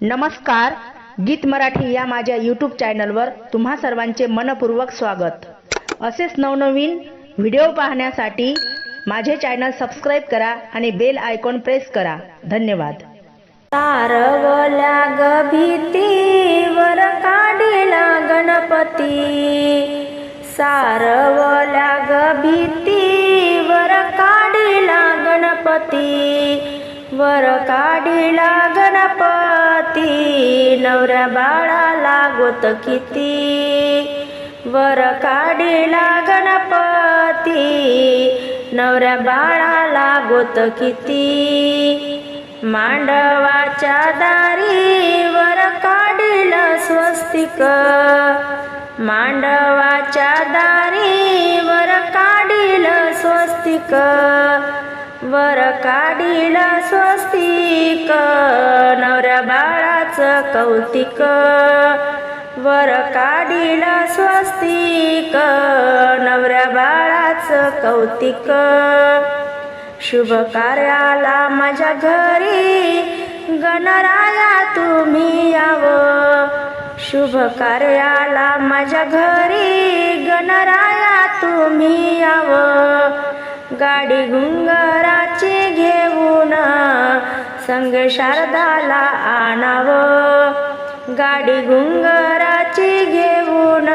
नमस्कार गीत मराठी या माझ्या यूट्यूब चॅनलवर तुम्हा सर्वांचे मनपूर्वक स्वागत. असेच नवनवीन व्हिडिओ पाहण्यासाठी माझे चॅनल सबस्क्राईब करा आणि बेल आयकॉन प्रेस करा. धन्यवाद. तारवल्या ग भीतीवर काढिला गणपती. सारवल्या ग भीतीवर काढिला गणपती. वर काढिला गणपती नवऱ्या बाळाला गोत किती. वर काढिला गणपती नवऱ्या बाळाला गोत किती. मांडवाच्या दारीवर काढील स्वस्तिक मांडवाच्या दारीवर काढील स्वस्तिक. वर काढील स्वस्तिक नवऱ्या बाळाचं कौतिक. वर काढील स्वस्तिक नवऱ्या बाळाचं कौतिक. शुभ कार्याला माझ्या घरी गणराया तुम्ही याव. शुभ कार्याला माझ्या घरी गणराया तुम्ही याव. गाडी गुंगाराची घेऊन संग शारदाला आणाव. गाडी गुंगाराची घेऊन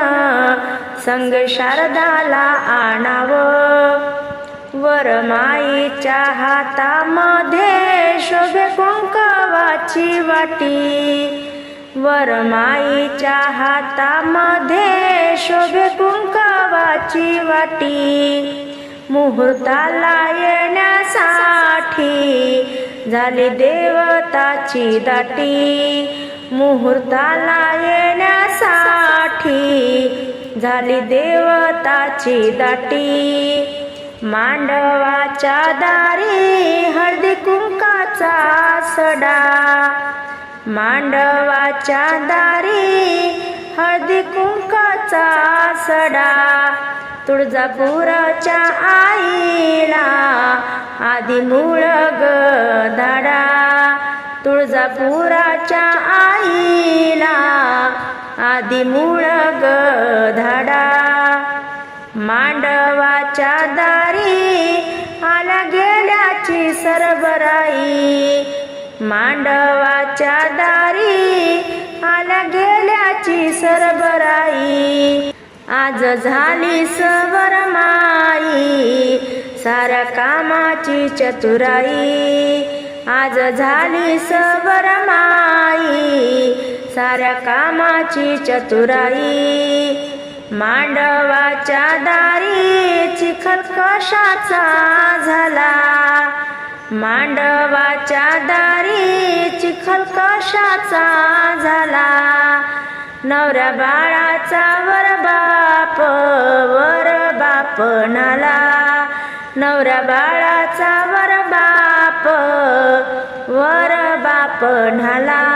संग शारदाला आणावं. वरमाईच्या हातामध्ये शोभे कुंकवाची वाटी. वरमाईच्या हातामध्ये शोभे कुंकवाची वाटी. मुहूर्ताला येण्यासाठी झाली देवताची दाटी. मुहूर्ताला येण्यासाठी झाली देवताची दाटी. मांडवाच्या दारी हळदी कुंकाचा सडा. मांडवाच्या दारी हळदी कुंकाचा सडा. तुळजापुराच्या आईला आधी मूळ ग धाडा. तुळजापुराच्या आईला आधी मूळ ग धाडा. मांडवाच्या दारी आला गेल्याची सरबराई. मांडवाच्या दारी आला गेल्याची सरबराई. आज झाली सवरमाई साऱ्या कामाची चतुराई. आज झाली सवरमाई साऱ्या कामाची चतुराई. मांडवाच्या दारी चिखल कशाचा झाला? मांडवाच्या दारी चिखल कशाचा झाला? नवऱ्या बाळाचा वर बाप वर बाप नाला. नवऱ्या बाळाचा वर बाप वर बाप नाला.